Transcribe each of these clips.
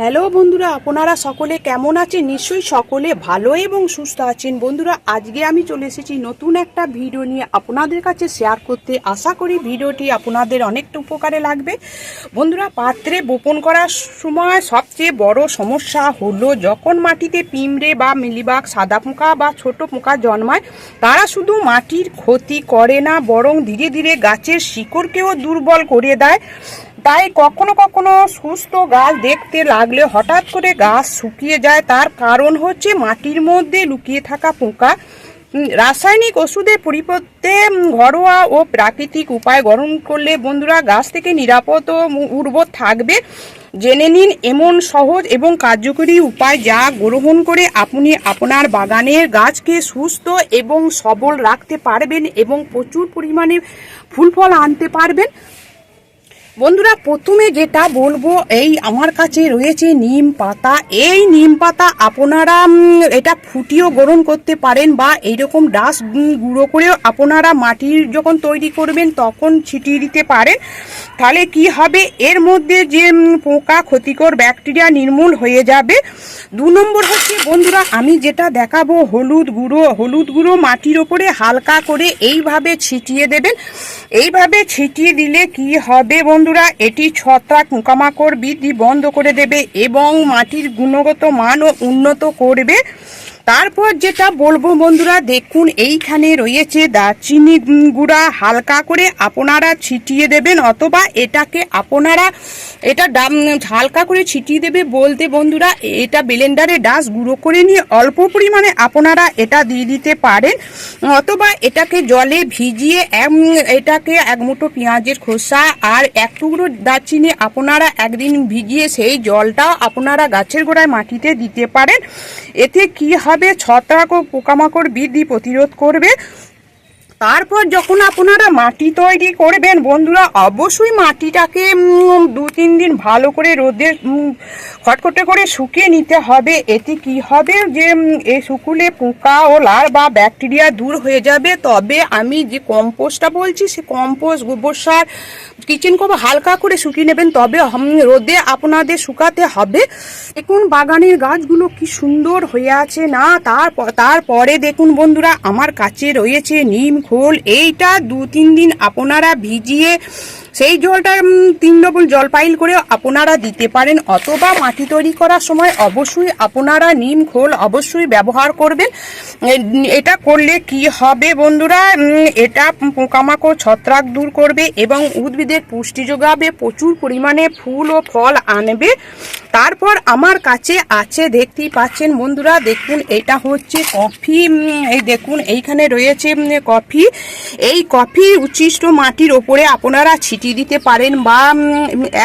Hello বন্ধুরা, আপনারা সকলে কেমন আছেন? নিশ্চয়ই সকলে ভালো এবং সুস্থ আছেন। বন্ধুরা, আজকে আমি চলে এসেছি নতুন একটা ভিডিও নিয়ে আপনাদের কাছে শেয়ার করতে। আশা করি ভিডিওটি আপনাদের অনেকটা উপকারে লাগবে। বন্ধুরা, পাত্রে বপন করার সময় সবচেয়ে বড় সমস্যা হলো যখন মাটিতে পিমড়ে বা মিলিবাগ সাদা পোকা বা ছোট পোকা জন্মায়, তারা শুধু মাটির ক্ষতি করে না, বরং ধীরে ধীরে গাছের শিকড়কেও দুর্বল করে দেয়। তাই কখনো কখনো সুস্থ গাছ দেখতে লাগলে হঠাৎ করে গাছ শুকিয়ে যায়। তার কারণ হচ্ছে মাটির মধ্যে লুকিয়ে থাকা পোকা। রাসায়নিক ওষুধের পরিবর্তে ঘরোয়া ও প্রাকৃতিক উপায় গ্রহণ করলে বন্ধুরা গাছ থেকে নিরাপদ ও উর্বর থাকবে। জেনে নিন এমন সহজ এবং কার্যকরী উপায় যা গ্রহণ করে আপনি আপনার বাগানের গাছকে সুস্থ এবং সবল রাখতে পারবেন এবং প্রচুর পরিমাণে ফুল ফল আনতে পারবেন। বন্ধুরা, প্রথমে যেটা বলব, এই আমার কাছে রয়েছে নিম পাতা। এই নিম পাতা আপনারা এটা ফুটিয়েও গ্রহণ করতে পারেন বা এইরকম ডাস গুঁড়ো করেও আপনারা মাটির যখন তৈরি করবেন, তখন ছিটিয়ে দিতে পারেন। তাহলে কি হবে? এর মধ্যে যে পোকা ক্ষতিকর ব্যাকটেরিয়া নির্মূল হয়ে যাবে। দু নম্বর হচ্ছে, বন্ধুরা, আমি যেটা দেখাবো, হলুদ গুঁড়ো হলুদ গুঁড়ো মাটির ওপরে হালকা করে এইভাবে ছিটিয়ে দেবেন। এইভাবে ছিটিয়ে দিলে কি হবে বন্ধুরা এটি ছত্রাক পোকামাকড় বৃদ্ধি বন্ধ করে দেবে এবং মাটির গুণগত মানও উন্নত করবে। তারপর যেটা বলব বন্ধুরা, দেখুন এইখানে রয়েছে দারচিনি গুঁড়া হালকা করে আপনারা ছিটিয়ে দেবেন, অথবা এটাকে আপনারা এটা ডাম- হালকা করে ছিটিয়ে দেবে বলতে বন্ধুরা, এটা ব্লেন্ডারে ডাস গুঁড়ো করে নিয়ে অল্প পরিমাণে আপনারা এটা দিয়ে দিতে পারেন, অথবা এটাকে জলে ভিজিয়ে এটাকে এক মুঠো পেঁয়াজের খোসা আর এক টুকরো দারচিনি আপনারা একদিন ভিজিয়ে সেই জলটাও আপনারা গাছের গোড়ায় মাটিতে দিতে পারেন। এতে কি হবে ছত্রাক ও পোকামাকড় বৃদ্ধি প্রতিরোধ করবে। তারপর যখন আপনারা মাটি তৈরি করবেন, বন্ধুরা, অবশ্যই মাটিটাকে দু তিন দিন ভালো করে রোদে খটখটে করে শুকিয়ে নিতে হবে। এতে কি হবে যে এই শুকুলে পোকা ও লার বা ব্যাকটেরিয়া দূর হয়ে যাবে। তবে আমি যে কম্পোস্টটা বলছি, সে কম্পোস্ট গোবর সার কিচেন কভার হালকা করে শুকিয়ে নেবেন। তবে রোদে আপনাদের শুকাতে হবে। দেখুন, বাগানের গাছগুলো কি সুন্দর হয়ে আছে না? তারপর তারপরে দেখুন বন্ধুরা, আমার কাছে রয়েছে নিম খোল। এইটা দু তিন দিন আপনারা ভিজিয়ে সেই জলটা তিন ডবল জল পাইল করে আপনারা দিতে পারেন অথবা মাটি তৈরি করার সময় অবশ্যই আপনারা নিম খোল অবশ্যই ব্যবহার করবেন। এটা করলে কি হবে বন্ধুরা? এটা পোকামাকড় ছত্রাক দূর করবে এবং উদ্ভিদের পুষ্টি যোগাবে, প্রচুর পরিমাণে ফুল ও ফল আনবে। তারপর আমার কাছে আছে, দেখতেই পাচ্ছেন বন্ধুরা, দেখুন, এটা হচ্ছে কফি এই দেখুন, এইখানে রয়েছে কফি। এই কফি উচ্ছিষ্ট মাটির ওপরে আপনারা ছিটিয়ে দিতে পারেন বা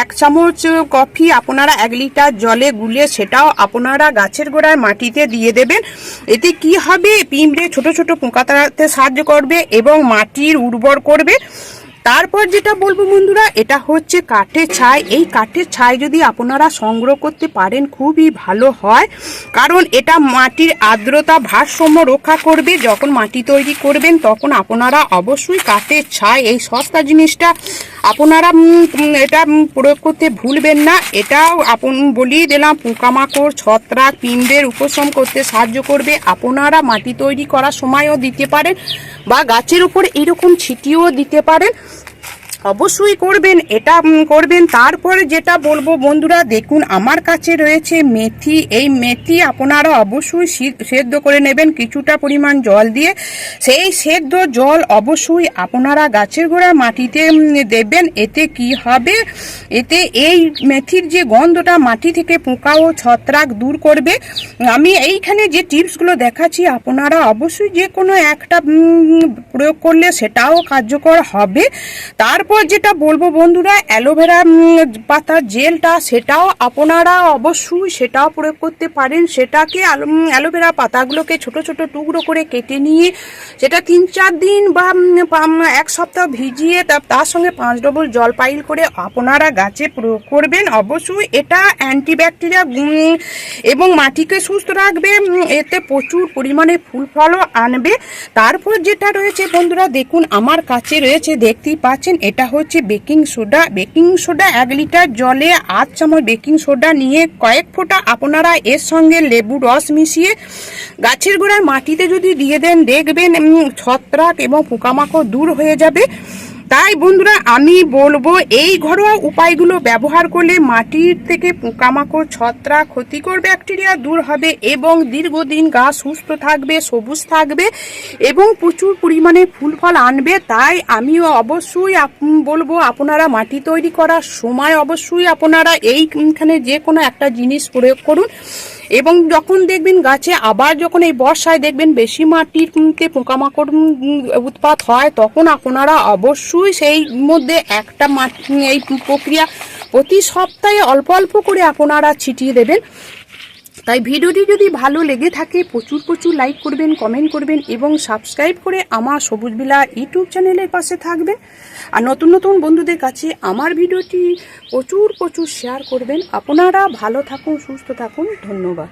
এক চামচ কফি আপনারা এক লিটার জলে গুলে সেটাও আপনারা গাছের গোড়ায় মাটিতে দিয়ে দেবেন। এতে কি হবে পিঁপড়ে ছোট ছোট পোকা তাড়াতে সাহায্য করবে এবং মাটির উর্বর করবে। তারপর যেটা বলব বন্ধুরা, এটা হচ্ছে কাঠের ছাই। এই কাঠের ছাই যদি আপনারা সংগ্রহ করতে পারেন, খুবই ভালো হয়। কারণ এটা মাটির আর্দ্রতা ভারসাম্য রক্ষা করবে। যখন মাটি তৈরি করবেন, তখন আপনারা অবশ্যই কাঠের ছাই, এই সস্তা জিনিসটা আপনারা এটা প্রয়োগ করতে ভুলবেন না। এটাও আপন, বলিয়ে দিলাম, পোকামাকড়, ছত্রাক পিণ্ডের উপশম করতে সাহায্য করবে। আপনারা মাটি তৈরি করার সময়ও দিতে পারেন বা গাছের উপর এরকম ছিটিও দিতে পারেন। অবশ্যই করবেন, এটা করবেন। তারপরে যেটা বলব বন্ধুরা, দেখুন, আমার কাছে রয়েছে মেথি। এই মেথি আপনারা অবশ্যই সেদ্ধ করে নেবেন কিছুটা পরিমাণ জল দিয়ে। সেই সেদ্ধ জল অবশ্যই আপনারা গাছের গোড়া মাটিতে দেবেন। এতে কি হবে? এতে এই মেথির যে গন্ধটা মাটি থেকে পোকা ও ছত্রাক দূর করবে। আমি এইখানে যে টিপসগুলো দেখাচ্ছি, আপনারা অবশ্যই যে কোনো একটা প্রয়োগ করলে সেটাও কার্যকর হবে। তারপর যেটা বলব বন্ধুরা, অ্যালোভেরা পাতার জেলটা, সেটাও আপনারা অবশ্যই সেটাও প্রয়োগ করতে পারেন। সেটাকে অ্যালোভেরা পাতাগুলোকে ছোট ছোট টুকরো করে কেটে নিয়ে সেটা তিন চার দিন বা এক সপ্তাহ ভিজিয়ে তার সঙ্গে পাঁচ ডবল জল পাইল করে আপনারা গাছে প্রয়োগ করবেন। অবশ্যই এটা অ্যান্টিব্যাকটেরিয়া এবং মাটিকে সুস্থ রাখবে এতে প্রচুর পরিমাণে ফুল ফলও আনবে। তারপর যেটা রয়েছে বন্ধুরা, দেখুন আমার কাছে রয়েছে, দেখতেই পাচ্ছেন এটা হচ্ছে বেকিং সোডা। বেকিং সোডা এক লিটার জলে আধ চামচ বেকিং সোডা নিয়ে কয়েক ফোঁটা আপনারা এর সঙ্গে লেবু রস মিশিয়ে গাছের গোড়ায় মাটিতে যদি দিয়ে দেন দেখবেন ছত্রাক এবং পোকামাকড় দূর হয়ে যাবে। তাই বন্ধুরা, আমি বলব এই ঘরোয়া উপায়গুলো ব্যবহার করলে মাটির থেকে পোকামাকড়, ছত্রাক, ক্ষতিকর ব্যাকটেরিয়া দূর হবে এবং দীর্ঘদিন গাছ সুস্থ থাকবে, সবুজ থাকবে এবং প্রচুর পরিমাণে ফুল ফল আনবে। তাই আমিও অবশ্যই বলব আপনারা মাটি তৈরি করার সময় অবশ্যই আপনারা এইখানে যে কোনো একটা জিনিস প্রয়োগ করুন। এবং যখন দেখবেন গাছে আবার যখন এই বর্ষায় দেখবেন বেশি মাটিতে পোকামাকড় উৎপাত হয়, তখন আপনারা অবশ্যই সেই মধ্যে একটা মাটি, এই প্রক্রিয়া প্রতি সপ্তাহে অল্প অল্প করে আপনারা ছিটিয়ে দেবেন। তাই ভিডিওটি যদি ভালো লেগে থাকে, প্রচুর প্রচুর লাইক করবেন কমেন্ট করবেন এবং সাবস্ক্রাইব করে আমার সবুজ বিলা ইউটিউব চ্যানেলের পাশে থাকবেন। আর নতুন নতুন বন্ধুদের কাছে আমার ভিডিওটি প্রচুর প্রচুর শেয়ার করবেন। আপনারা ভালো থাকুন, সুস্থ থাকুন। ধন্যবাদ।